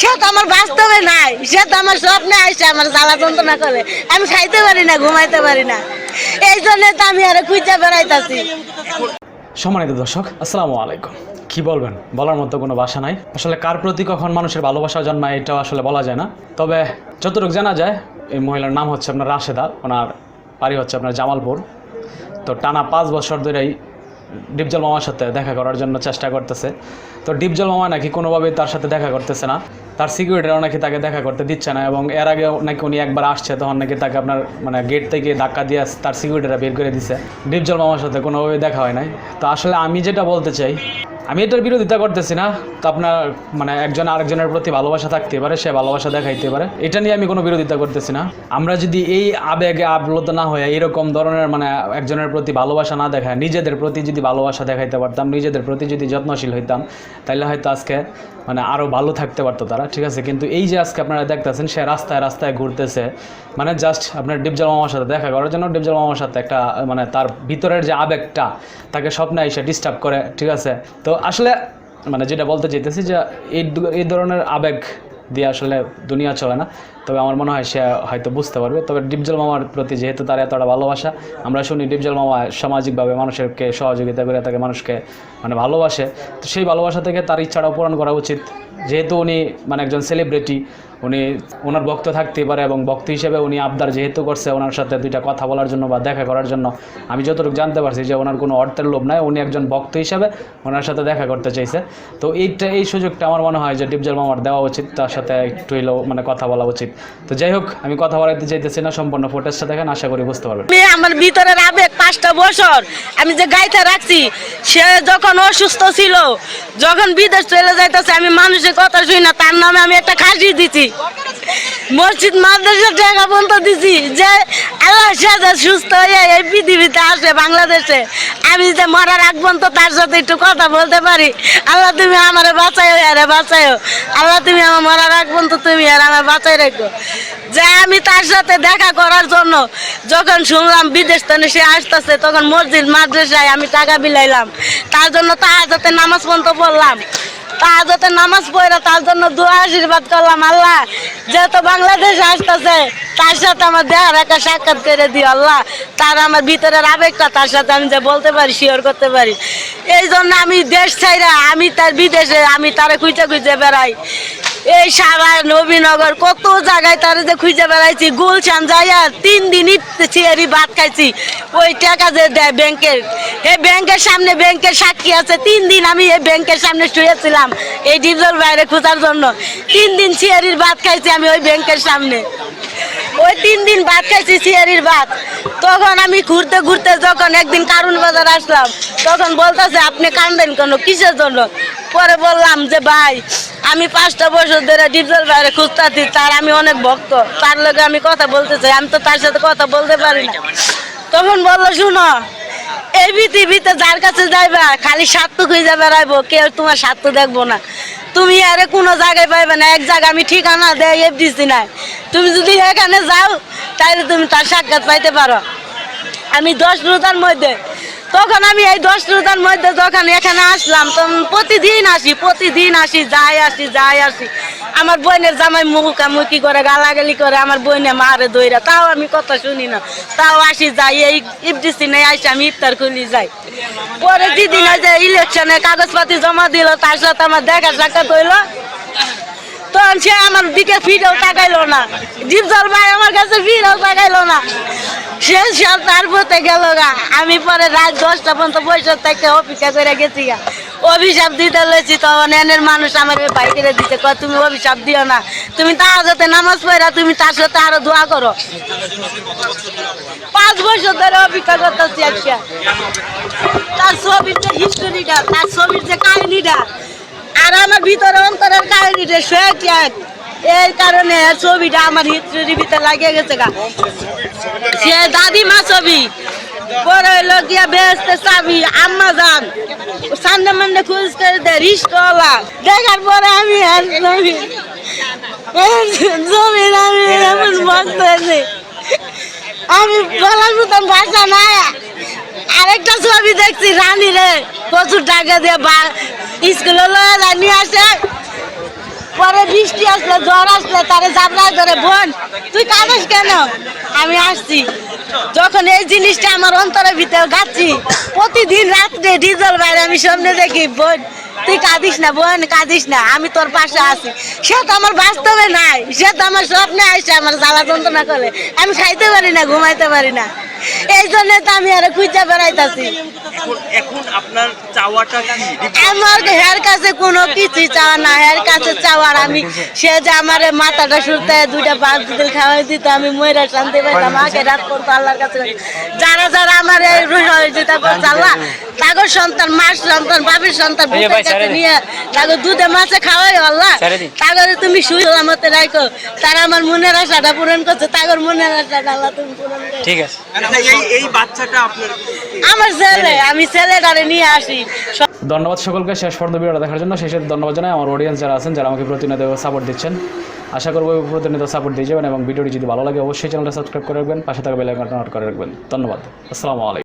সে তো আমার বাস্তবে নাই, সে তো আমার স্বপ্নে আসছে আমার জ্বালা যন্ত্রণা করে। আমি খাইতে পারি না, ঘুমাইতে পারি না। এই জন্য তো আমি আরে খুঁজে বেড়াইতাছি। সম্মানিত দর্শক, আসসালামু আলাইকুম। কি বলবেন? বলার মতো কোনো ভাষা নাই। আসলে কার প্রতি কখন মানুষের ভালোবাসা জন্মায়, এটাও আসলে বলা যায় না। তবে যতটুকু জানা যায়, এই মহিলার নাম হচ্ছে আপনার রাশেদা, ওনার বাড়ি হচ্ছে আপনার জামালপুর। তো টানা পাঁচ বছর ধরেই ডিপজল মামার সাথে দেখা করার জন্য চেষ্টা করতেছে। তো ডিপজল মামা নাকি কোনোভাবেই তার সাথে দেখা করতেছে না। তার সিকিউরিটিরাও নাকি তাকে দেখা করতে দিচ্ছে না এবং এর আগে নাকি উনি একবার আসছে, তখন নাকি তাকে আপনার মানে গেট থেকে ধাক্কা দিয়ে তার সিকিউরিটিরা বের করে দিছে। ডিপজল মামার সাথে কোনোভাবেই দেখা হয় নাই। তো আসলে আমি যেটা বলতে চাই আমি এটার বিরোধিতা করতেছি না, তো আপনার মানে একজন আরেকজনের প্রতি ভালোবাসা থাকতে পারে, সে ভালোবাসা দেখাইতে পারে। এটা নিয়ে আমি কোনো বিরোধিতা করতেছি না। আমরা যদি এই আবেগে আপ্লুত না হয়ে এরকম ধরনের মানে একজনের প্রতি ভালোবাসা না দেখায়, নিজেদের প্রতি যদি ভালোবাসা দেখাইতে পারতাম, নিজেদের প্রতি যদি যত্নশীল হইতাম তাহলে হয়তো আজকে মানে আরও ভালো থাকতে পারতো তারা, ঠিক আছে? কিন্তু এই যে আজকে আপনারা দেখতেছেন, সে রাস্তায় রাস্তায় ঘুরতেছে মানে জাস্ট আপনার ডিপজল মামার সাথে দেখা করার জন্য ডিপজল মামার সাথে একটা মানে তার ভিতরের যে আবেগটা, তাকে স্বপ্নে এসে ডিস্টার্ব করে, ঠিক আছে? তো আসলে মানে যেটা বলতে চাইতেছি যে এই এই ধরনের আবেগ দিয়ে আসলে দুনিয়া চলে না। তবে আমার মনে হয় সে হয়তো বুঝতে পারবে। তবে ডিপজল মামার প্রতি যেহেতু তার এতটা ভালোবাসা, আমরা শুনি ডিপজল মামা সামাজিকভাবে মানুষকে সহযোগিতা করে তাকে মানুষকে মানে ভালোবাসে। তো সেই ভালোবাসা থেকে তার ইচ্ছাটাও পূরণ করা উচিত। যেহেতু উনি মানে একজন সেলিব্রিটি উনি ওনার ভক্ত থাকতেই পারে এবং ভক্ত হিসেবে উনি আবদার যেহেতু করছে ওনার সাথে দুইটা কথা বলার জন্য বা দেখা করার জন্য, আমি যতটুকু জানতে পারছি যে ওনার কোনো অর্থের লোভ নাই, উনি একজন ভক্ত হিসেবে ওনার সাথে দেখা করতে চাইছে। তো এইটা, এই সুযোগটা আমার মনে হয় যে ডিপজল মামার দেওয়া উচিত, তার সাথে একটু হইলেও মানে কথা বলা উচিত। তো যাই হোক, আমি কথা বলাইতে চাইতেছি না, সম্পূর্ণ ফুটেজটা দেখেন, আশা করি বুঝতে পারবেন। আমার ভিতরের আবেগ পাঁচটা বছর, আমি যে গাইতে রাখছি, সে যখন অসুস্থ ছিল, যখন বিদেশ চলে যাইতেছে, আমি মানুষের কথা শুনি না, তার নামে আমি একটা খাসি দিছি। মসজিদ, মাদ্রাসার জায়গা বন্ধ দিছি। যে আল্লাহ সাজা সুস্থ হয়ে এই পৃথিবীতে আসে বাংলাদেশে। আমি যে মরার আগ পর্যন্ত তার সাথে একটু কথা বলতে পারি। আল্লাহ তুমি আমার বাঁচাইও আরে বাঁচাইও আল্লাহ তুমি আমার মরার আগ পর্যন্ত তুমি আর আমার বাঁচাই রেখো। যে আমি তার সাথে দেখা করার জন্য যখন শুনলাম বিদেশ থেকে সে আসতেছে, তখন মসজিদ, মাদ্রাসায় আমি টাকা বিলাইলাম। তার জন্য তাহাজতে নামাজ পর্যন্ত পড়লাম। তাহাজতে নামাজ পড়ে, তার জন্য দোয়া আশীর্বাদ করলাম আল্লাহ। যেহেতু বাংলাদেশ আসতেছে, তার সাথে আমার দেহার একটা সাক্ষাৎ করে দিও আল্লাহ। তার আমার ভিতরের আবেগটা তার সাথে আমি যে বলতে পারি শিওর করতে পারি। এই জন্য আমি দেশ ছাইরা, আমি তার বিদেশে, আমি তারা খুঁজে খুঁজে বেড়াই। এই সারা নবীনগর, কত জায়গায় তার যে খুঁজে বেড়াইছি, গুলশান যাইয়া তিন দিন চেয়ারি ভাত খাইছি। ওই টাকা যে দেয় ব্যাংকের এই ব্যাংকের সামনে ব্যাংকের সাক্ষী আছে, তিন দিন আমি এই ব্যাংকের সামনে শুয়েছিলাম, এই ডিপজল বাইরে খোঁজার জন্য। তিন দিন চেয়ারির ভাত খাইছি আমি ওই ব্যাংকের সামনে। ওই তিন দিন ভাত খাইছি চেয়ারির ভাত। তখন আমি ঘুরতে ঘুরতে যখন একদিন কারুন বাজার আসলাম, তখন বলতেছে, আপনি কান্দেন কেন? কিসের জন্য? পরে বললাম যে, ভাই আমি পাঁচটা বছর ধরে ডিপজল বাইরে খুঁজতেছি, তার আমি অনেক ভক্ত। তার লগে আমি কথা বলতে চাই, আমি তো তার সাথে কথা বলতে পারি না। তখন বলল, শুনো, এই পৃথিবীতে যার কাছে যাইবা, খালি স্বার্থ খুঁজে বেড়াইবো কেউ তোমার স্বার্থ দেখব না। তুমি আরে কোনো জায়গায় পাইবে না, এক জায়গায় আমি ঠিকানা দেয় এফডিসি নাই। তুমি যদি এখানে যাও তাহলে তুমি তার সাক্ষাৎ পাইতে পারো। আমি দশ রোজার মধ্যে তখন আমি এই দশ রোজার মধ্যে যখন এখানে আসলাম, তখন প্রতিদিন আসি প্রতিদিন আসি, যাই আসি যাই আসি। আমার বোনের জামাই মুখামুখি করে, গালাগালি করে, আমার বোনে মারে দইরা তাও আমি কথা শুনি না। তাও আসি, যাই, এই ইফডিসি নেই আসি আমি ইফতার খুলি, যাই। পরে ওই যে ইলেকশনে কাগজপাতি জমা দিল, তার সাথে আমার দেখা সাক্ষাৎ হইল। তখন সে আমার দিকে ফিরেও তাকাইলো না। ডিপজল ভাই আমার কাছে ফিরেও তাকাইলো না। সে সব তার পথে গেল গা। আমি পরে রাত দশটা পর্যন্ত বৈশাখ থেকে অপেক্ষা করে গেছি গা। অভিশাপ দিতে লেছি তখন এনের মানুষ আমার বাইরে দিতে কয়, তুমি অভিশাপ দিও না। তুমি তার সাথে নামাজ পড়া, তুমি তার সাথে আরও দোয়া করো। পাঁচ বছর ধরে অপেক্ষা করতেছি আজকে। তার ছবির যে হিস্টোরিটা তার ছবির যে কাহিনীটা, আর আমার ভিতরে অন্তরের কাহিনীটা, সে এক এই কারণে ছবিটা আমার হিস্টোরির ভিতরে লাগিয়ে গেছে গা। সে দাদিমা ছবি। পরে হইল গিয়া বেসতে চাবি আম্মা যান। সামনে করে দে রিস্টওয়ালা দেখার পরে আমি আমি এমন ভক্ত হয়েছে আমি বলার মতন ভাষা নাই। আরেকটা ছবি দেখছি, রানী রে। প্রচুর টাকা দিয়ে স্কুলে লয়ে নিয়ে আসে। আসলে জ্বর আসলে তারে জাবড়ায় ধরে, বোন, তুই কাঁদিস কেন? আমি আসছি। যখন এই জিনিসটা আমার অন্তরের ভিতরে গাচ্ছি প্রতিদিন রাত্রে ডিজেল বাইরে আমি সামনে দেখি, বোন, তুই কাঁদিস না, বোন, কাঁদিস না, আমি তোর পাশে আছি। সে তো আমার বাস্তবে নাই, সে তো আমার স্বপ্নে আসছে আমার জ্বালা যন্ত্রণা করে। আমি খাইতে পারি না, ঘুমাইতে পারি না। এই জন্য তো আমি আরে খুঁজে বেড়াইতাছি। এখন আপনার চাওয়াটা কি? আমার হের কাছে কোনো কিছু চাওয়া না। হের কাছে চাওয়ার আমি সে যে আমার মাথাটা সুরতে দুইটা পাঁচ দিন খাওয়াই দিত আমি ময়রা শান্তি পাইতাম। আগে রাত করতো আল্লাহর কাছে। যারা যারা আমার এই সহযোগিতা করছে আল্লাহ তাগর সন্তান মার সন্তান বাবির সন্তান নিয়ে তাগর দুধে মাছে খাওয়াই আল্লাহ। তাগরে তুমি সুই মতে রাখো তারা আমার মনের আশাটা পূরণ করছে তাগর মনের আশাটা আল্লাহ তুমি পূরণ ঠিক আছে। এই এই বাচ্চাটা আপনার আমার ছেলে আমি ছেলেটারে নিয়ে আসি। ধন্যবাদ সকলকে শেষ পর্যন্ত ভিডিওটা দেখার জন্য। শেষে ধন্যবাদ জানাই আমার অডিয়েন্স যারা আছেন যারা আমাকে প্রতিনিয়ত সাপোর্ট দিচ্ছেন। আশা করব প্রতিনিয়ত সাপোর্ট দিয়ে যাবেন এবং ভিডিওটি যদি ভালো লাগে অবশ্যই চ্যানেলটা সাবস্ক্রাইব করে রাখবেন পাশে থাকা বেলাইকনটা নোট করে রাখবেন। ধন্যবাদ। আসসালামু আলাইকুম।